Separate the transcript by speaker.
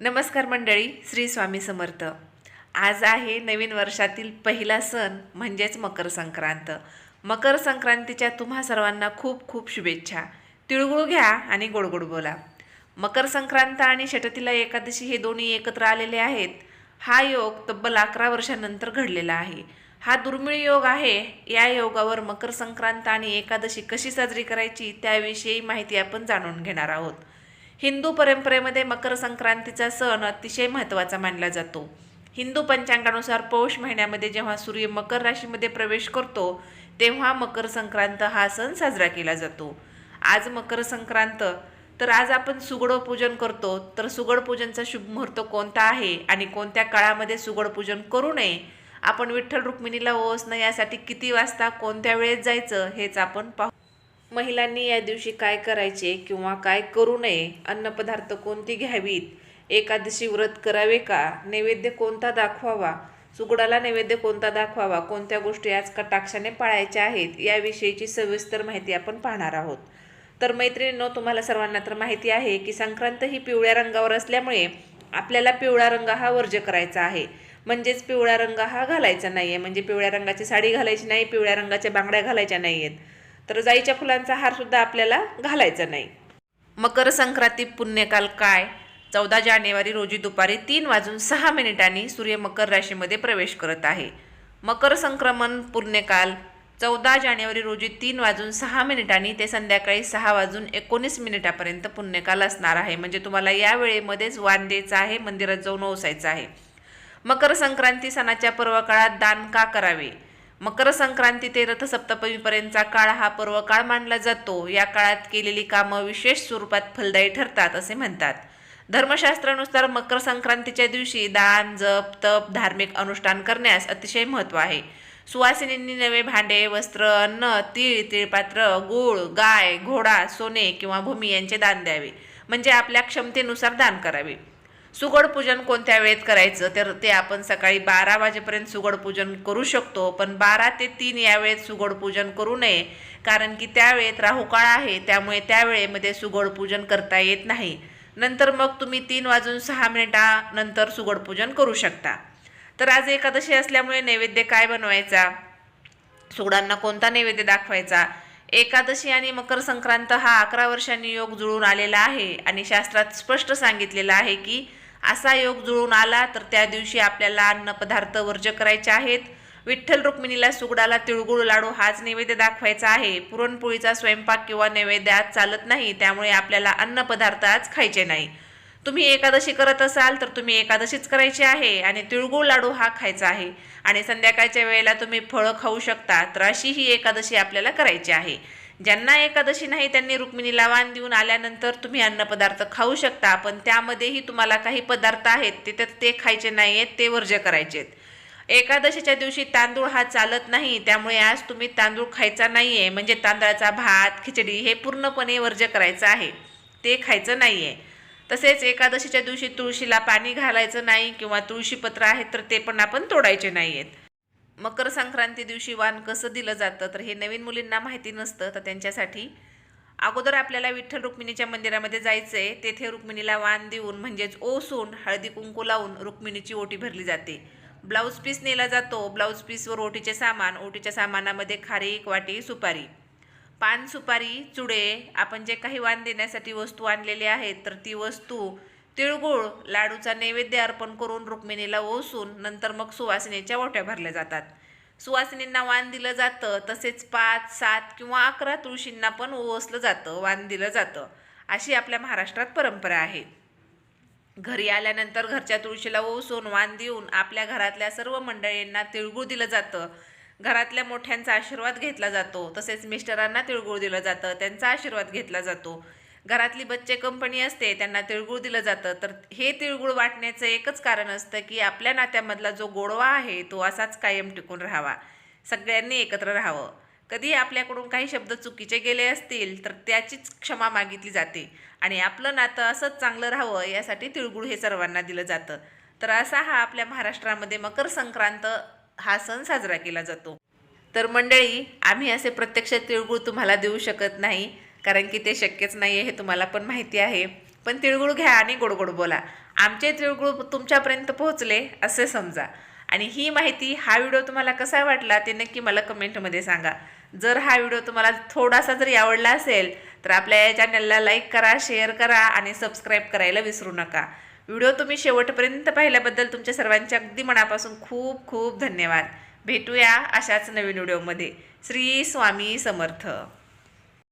Speaker 1: नमस्कार मंडळी श्री स्वामी समर्थ. आज आहे नवीन वर्षातील पहिला सण म्हणजेच मकर संक्रांत. मकर संक्रांतीच्या तुम्हा सर्वांना खूप खूप शुभेच्छा. तिळगुळ घ्या आणि गोडगोड बोला. मकर संक्रांत आणि षटतीला एकादशी हे दोन्ही एकत्र आलेले आहेत. हा योग तब्बल अकरा वर्षानंतर घडलेला आहे. हा दुर्मिळ योग आहे. या योगावर मकर संक्रांत आणि एकादशी कशी साजरी करायची त्याविषयी माहिती आपण जाणून घेणार आहोत. हिंदू परंपरेमध्ये मकर संक्रांतीचा सण अतिशय महत्त्वाचा मानला जातो. हिंदू पंचांगानुसार पौष महिन्यामध्ये जेव्हा सूर्य मकर राशीमध्ये प्रवेश करतो तेव्हा मकर संक्रांत हा सण साजरा केला जातो. आज मकर संक्रांत तर आज आपण सुगड पूजन करतो तर सुगड पूजनचा शुभ मुहूर्त कोणता आहे आणि कोणत्या काळामध्ये सुगड पूजन करू नये आपण विठ्ठल रुक्मिणीला ओसणं यासाठी किती वाजता कोणत्या वेळेत जायचं हेच आपण पाहू. महिलांनी या दिवशी काय करायचे किंवा काय करू नये? अन्नपदार्थ कोणती घ्यावीत? एकादशी व्रत करावे का? नैवेद्य कोणता दाखवावा? सुगडाला नैवेद्य कोणता दाखवावा? कोणत्या गोष्टी आज कटाक्षाने पाळायच्या आहेत? याविषयीची सविस्तर माहिती आपण पाहणार आहोत. तर मैत्रिणींनो तुम्हाला सर्वांना तर माहिती आहे की संक्रांत ही पिवळ्या रंगावर असल्यामुळे आपल्याला पिवळा रंग हा वर्ज करायचा आहे. म्हणजेच पिवळा रंग हा घालायचा नाही आहे म्हणजे पिवळ्या रंगाची साडी घालायची नाही पिवळ्या रंगाच्या बांगड्या घालायच्या नाही आहेत तर जाईच्या फुलांचा हार सुद्धा आपल्याला घालायचा नाही. मकर संक्रांती पुण्यकाल काय? चौदा जानेवारी रोजी दुपारी तीन वाजून सहा मिनिटांनी सूर्य मकर राशीमध्ये प्रवेश करत आहे. मकर संक्रमण पुण्यकाल चौदा जानेवारी रोजी तीन वाजून सहा मिनिटांनी ते संध्याकाळी सहा वाजून एकोणीस मिनिटापर्यंत पुण्यकाल असणार आहे. म्हणजे तुम्हाला या वेळेमध्येच वान द्यायचं आहे मंदिरात जाऊन ओसायचं आहे. मकर संक्रांती सणाच्या पर्व काळात दान का करावे? मकर संक्रांती ते रथसप्तमीपर्यंतचा काळ हा पर्व काळ मानला जातो. या काळात केलेली कामं विशेष स्वरूपात फलदायी ठरतात असे म्हणतात. धर्मशास्त्रानुसार मकर संक्रांतीच्या दिवशी दान जप तप धार्मिक अनुष्ठान करण्यास अतिशय महत्त्व आहे. सुवासिनींनी नवे भांडे वस्त्र अन्न तीळ तिळपात्र गूळ गाय घोडा सोने किंवा भूमी यांचे दान द्यावे. म्हणजे आपल्या क्षमतेनुसार दान करावे. सुगड पूजन कोणत्या वेळेत करायचं? तर ते आपण सकाळी बारा वाजेपर्यंत सुगड पूजन करू शकतो पण बारा ते तीन या वेळेत सुगड पूजन करू नये कारण की त्यावेळेत राहुकाळ आहे त्यामुळे त्यावेळेमध्ये सुगड पूजन करता येत नाही. नंतर मग तुम्ही तीन वाजून सहा मिनिटानंतर सुगड पूजन करू शकता. तर आज एकादशी असल्यामुळे नैवेद्य काय बनवायचा? सुगडांना कोणता नैवेद्य दाखवायचा? एकादशी आणि मकर संक्रांत हा अकरा वर्षांनी योग जुळून आलेला आहे आणि शास्त्रात स्पष्ट सांगितलेलं आहे की असा योग जुळून आला तर त्या दिवशी आपल्याला अन्नपदार्थ वर्ज्य करायचे आहेत. विठ्ठल रुक्मिणीला सुगडाला तिळगुळ लाडू हाच नैवेद्य दाखवायचा आहे. पुरणपोळीचा स्वयंपाक किंवा नैवेद्य आज चालत नाही त्यामुळे आपल्याला अन्नपदार्थ आज खायचे नाही. तुम्ही एकादशी करत असाल तर तुम्ही एकादशीच करायची आहे आणि तिळगुळ लाडू हा खायचा आहे. आणि संध्याकाळच्या वेळेला तुम्ही फळं खाऊ शकता तर अशी ही एकादशी आपल्याला करायची आहे. ज्यांना एकादशी नाही त्यांनी रुक्मिणीला वाण देऊन आल्यानंतर तुम्ही अन्नपदार्थ खाऊ शकता पण त्यामध्येही तुम्हाला काही पदार्थ आहेत ते तर ते खायचे नाही आहेत ते वर्ज्य करायचे आहेत एकादशीच्या दिवशी तांदूळ हा चालत नाही त्यामुळे आज तुम्ही तांदूळ खायचा नाही आहे म्हणजे तांदळाचा भात खिचडी हे पूर्णपणे वर्ज्य करायचं आहे ते खायचं नाही आहे तसेच एकादशीच्या दिवशी तुळशीला पाणी घालायचं नाही किंवा तुळशीपत्र आहेत तर ते पण आपण तोडायचे नाही आहेत मकर संक्रांती दिवशी वाण कसं दिलं जातं तर हे नवीन मुलींना माहिती नसतं तर त्यांच्यासाठी अगोदर आपल्याला विठ्ठल रुक्मिणीच्या मंदिरामध्ये जायचं आहे तेथे रुक्मिणीला वाण देऊन म्हणजेच ओसून हळदी कुंकू लावून रुक्मिणीची ओटी भरली जाते. ब्लाऊज पीस नेला जातो ब्लाऊज पीसवर ओटीचे सामान ओटीच्या सामानामध्ये खारीक वाटी सुपारी. पान सुपारी चुडे आपण जे काही वाण देण्यासाठी वस्तू आणलेली आहेत तर ती वस्तू तिळगुळ लाडूचा नैवेद्य अर्पण करून रुक्मिणीला ओसून नंतर मग सुवासिनीच्या ओट्या भरल्या जातात. सुवासिनींना वाण दिलं जातं तसेच पाच सात किंवा अकरा तुळशींना पण ओसलं जातं वाण दिलं जातं. अशी आपल्या महाराष्ट्रात परंपरा आहे. घरी आल्यानंतर घरच्या तुळशीला ओसून वाण देऊन आपल्या घरातल्या सर्व मंडळींना तिळगुळ दिलं जातं. घरातल्या मोठ्यांचा आशीर्वाद घेतला जातो. तसेच मिस्टरांना तिळगुळ दिलं जातं. त्यांचा आशीर्वाद घेतला जातो. घरातली बच्चे कंपनी असते त्यांना तिळगुळ दिलं जातं. तर हे तिळगुळ वाटण्याचं एकच कारण असतं की आपल्या नात्यामधला जो गोडवा आहे तो असाच कायम टिकून राहावा. सगळ्यांनी एकत्र राहावं. कधी आपल्याकडून काही शब्द चुकीचे गेले असतील तर त्याचीच क्षमा मागितली जाते. आणि आपलं नातं असंच चांगलं राहावं यासाठी तिळगुळ हे सर्वांना दिलं जातं. तर असा हा आपल्या महाराष्ट्रामध्ये मकर संक्रांत हा सण साजरा केला जातो. तर मंडळी आम्ही असे प्रत्यक्ष तिळगुळ तुम्हाला देऊ शकत नाही. कारण की ते शक्यच नाही आहे हे तुम्हाला पण माहिती आहे. पण तिळगुळ घ्या आणि गोडगोड बोला. आमचे तिळगुळ तुमच्यापर्यंत पोहोचले असे समजा. आणि ही माहिती हा व्हिडिओ तुम्हाला कसा वाटला ते नक्की मला कमेंटमध्ये सांगा. जर हा व्हिडिओ तुम्हाला थोडासा जरी आवडला असेल तर आपल्या या चॅनलला लाईक करा शेअर करा आणि सबस्क्राईब करायला विसरू नका. व्हिडिओ तुम्ही शेवटपर्यंत पाहिल्याबद्दल तुमच्या सर्वांचे अगदी मनापासून खूप खूप धन्यवाद. भेटूया अशाच नवीन व्हिडिओमध्ये. श्री स्वामी समर्थ.